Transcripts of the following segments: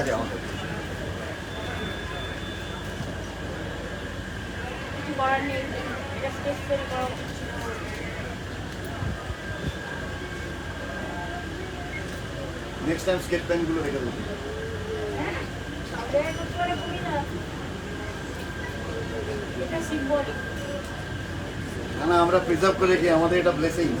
আছে আমাদের। Next time sketch পেনগুলো রেখে দেবো। হ্যাঁ না। না আমরা প্রিজার্ভ করে রেখে আমাদের এটা ব্লেসিং এটা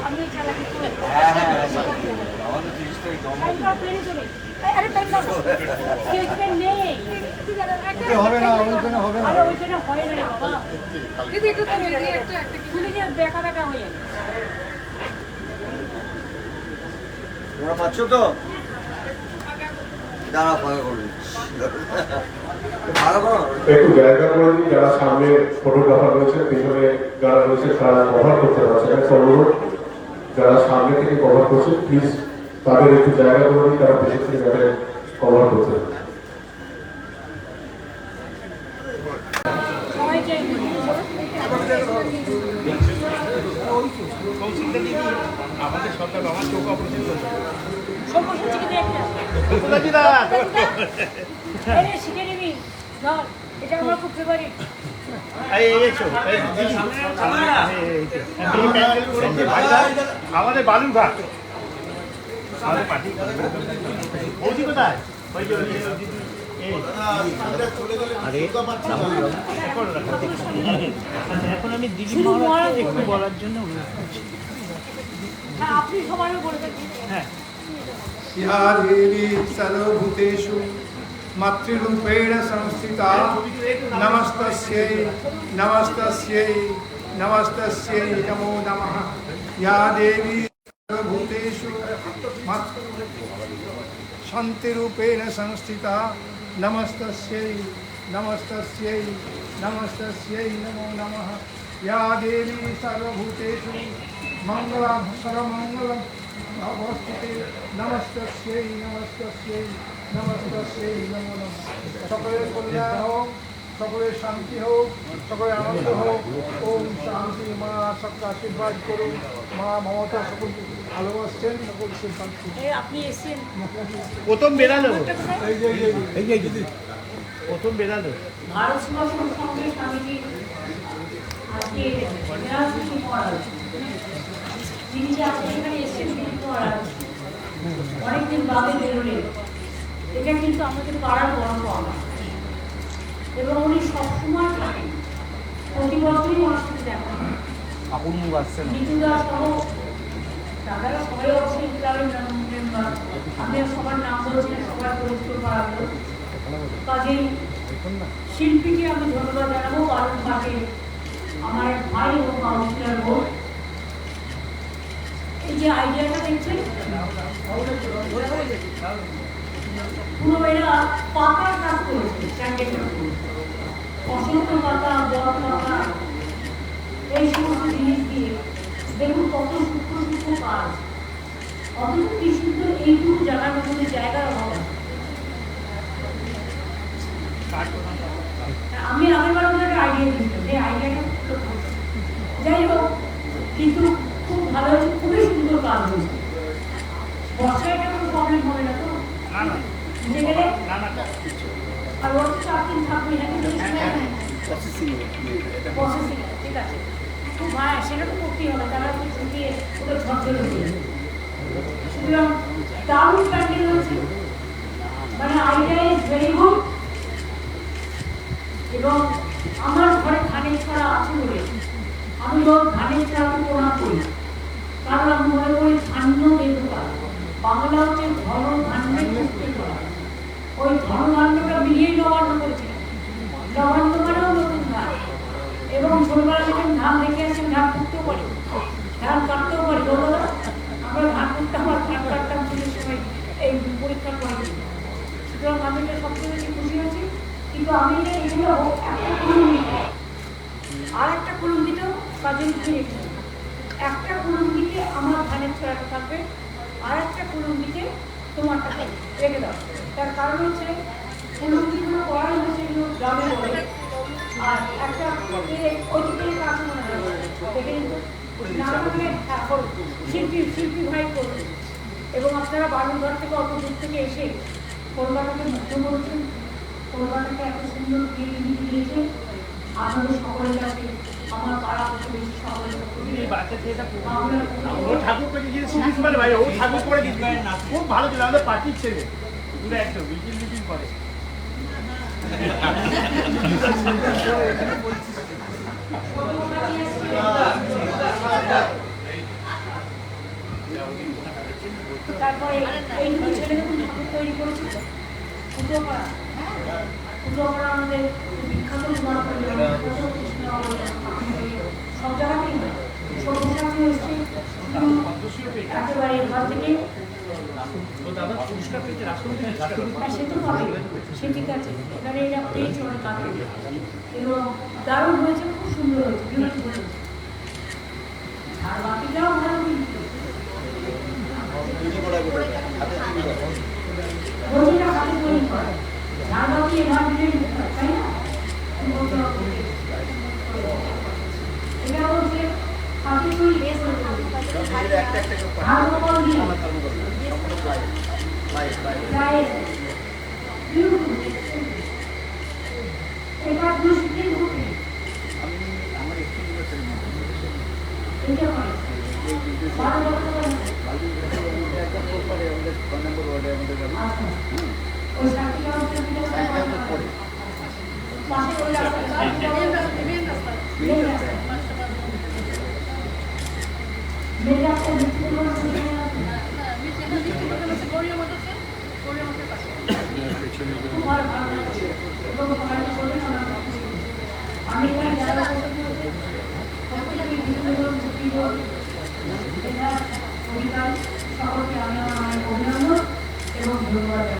তোমরা পাচ্ছ তো? দাঁড়া ফাঁকা করবে। ভালো একটু জায়গা করে যারা সামনে ফটোগ্রাফার রয়েছে পিছনে যারা রয়েছে তারা কভার করতে পারছে। অনুরোধ যারা সামনে থেকে কভার করছে প্লিজ তাদের একটু জায়গা করে দিন তারা পিছন থেকে যাতে কভার চাই আমাদের সরকার আমার চোখ করছে ধর এটা আমরা খুব ফেভারিট আমাদের বালুরঘাট আমাদের পার্টি বৌদি কোথায় এখন আমি দিদি মহারাজ একটু বলার জন্য হ্যাঁ আপনি मातृरूपेण संस्थिता। नमस्त नमस्त नमस्त नमो नमः। या देवी सर्वभूतेषु शान्तिरूपेण संस्थिता। नमस्त नमस्त नमस्त नमो नमः। या देवी सर्वभूतेषु मंगल सर्वमङ्गलं नमस्त नमस्त নমো নমঃ সকলের কল্যাণ হোক সকলের শান্তি হোক সকলের আনন্দ হোক ওম শান্তি মা সকল আশীর্বাদ করুন। মা মমতা সকলকে ভালোবাসছেন সকলকে শান্তি। আপনি এসেছেন। প্রথম এটা এই যে যে- প্রথম বেরালো ভারত আজকে তিনি যে আজকে এখানে এসেছেন অনেকদিন বাদে বেরোলেন। এটা কিন্তু আমাদের পাড়ার বড় পাওনা এবং উনি সবসময় থাকেন। প্রতি বছরই ওনার সাথে দেখা আসছে না? নিচুদা সহ দাদারা সবাই অবশ্যই ক্লাবের মেম্বার। আমি সবার নাম বলছি সবার পরিচিত কাজেই শিল্পীকে আমি ধন্যবাদ জানাব কারণ তাকে আমার ভাই ও কাউন্সিলর ভোট এই যে আইডিয়াটা দেখছেন? পুরো এরা পাতার কাজ করেছে স্যান্ডেল অসংখ্য পাতা, বড় পাতা, এই সমস্ত জিনিস দিয়ে দেখুন কত সূক্ষ্ম সূক্ষ্ম কাজ। অথচ কি এইটুকু জায়গার মধ্যে জায়গার অভাব। আমি আগেরবার ওদের আইডিয়া দিয়েছিলাম, যে আইডিয়াটা যাই হোক, কিন্তু খুব ভালো হয়েছে, খুবই সুন্দর কাজ হয়েছে। বর্ষায় কোনো প্রবলেম হবে না। সেটা তো মানে এবং আমার ঘরে ধানের ছড়া আছে বলে আমি ধানের ছড়াকে প্রণাম করি কারণ আমি মনে করি ধান্য বেদুকা বাংলা হচ্ছে ধন ধান্যের মুক্তি করা ওই ধন ধান্যটা মিলিয়েই নবান্ন করেছিলাম নবান্ন মানেও নতুন ধান এবং ছোটবেলা থেকে আমি ধান দেখে আসছি আমি ধান কুটতেও পারি ধান কাটতেও পারি বলো আমরা ধান কুটতাম আর ধান কাটতাম পুজোর সময় এই পরীক্ষার পরে সুতরাং খুশি হয়েছি কিন্তু আমি একটা আর একটা কুলুঙ্গিতেও কাজে লিখে রেখেছি একটা আমার ধানের ছড়াটা থাকবে আর একটা কুলুঙ্গিতে তোমারটা থাকবে রেখে দাও। তার কারণ হচ্ছে এগুলো গ্রামে বলে আর একটা ঐতিহ্যের কাজ মনে হয় শিল্পী শিল্পী ভাই করবে। এবং আপনারা বালুরঘাট থেকে অত দূর থেকে এসে কলকাতাকে মুগ্ধ করেছেন। কলকাতাকে এত সুন্দর ক্রিয়েটিভিটি দিয়েছেন। আপনাদের সকলের কাছে আমার পাড়া প্রতিবেশী সকলের খুব- ঠাকুর ভালো ছিল আমাদের পার্টির ছেলে। পুরো একদম মিটিং মিটিং করে। হয়? হ্যাঁ, সে ঠিক আছে। এবারে এরা পেয়েছে অনেক কাকে এবং দারুণ হয়েছে খুব সুন্দর হয়েছে আর বাকিটাও ভালো একটা একটা করে ঝাল কল দিয়ে লাইট লাইট প্রায় beautiful। এটা দুষ্কৃতি ঘটে আমি আমার একটু এটা হয় বারো বছর বয়সে। একদম পরে আমাদের ছয় নম্বর ওয়ার্ডে আমাদের বাড়ি আচ্ছা। ওই সাতটি গাছ থেকে সাইড আমাদের পরে পাশে ওই রাস্তা মেন রাস্তা মেন রাস্তা ভিত্তি করে সেখানে খুব ভালো ভালো লাগছে। এবং সবাইকে বলে শোনা যাচ্ছে। আমি এখানে যারা বসে আছে, প্রত্যেকেই বিভিন্ন ধরনের ছুটি হোক, এটা কবিতা, সকলকে আমি আমার অভিনন্দন এবং ধন্যবাদ জানাই।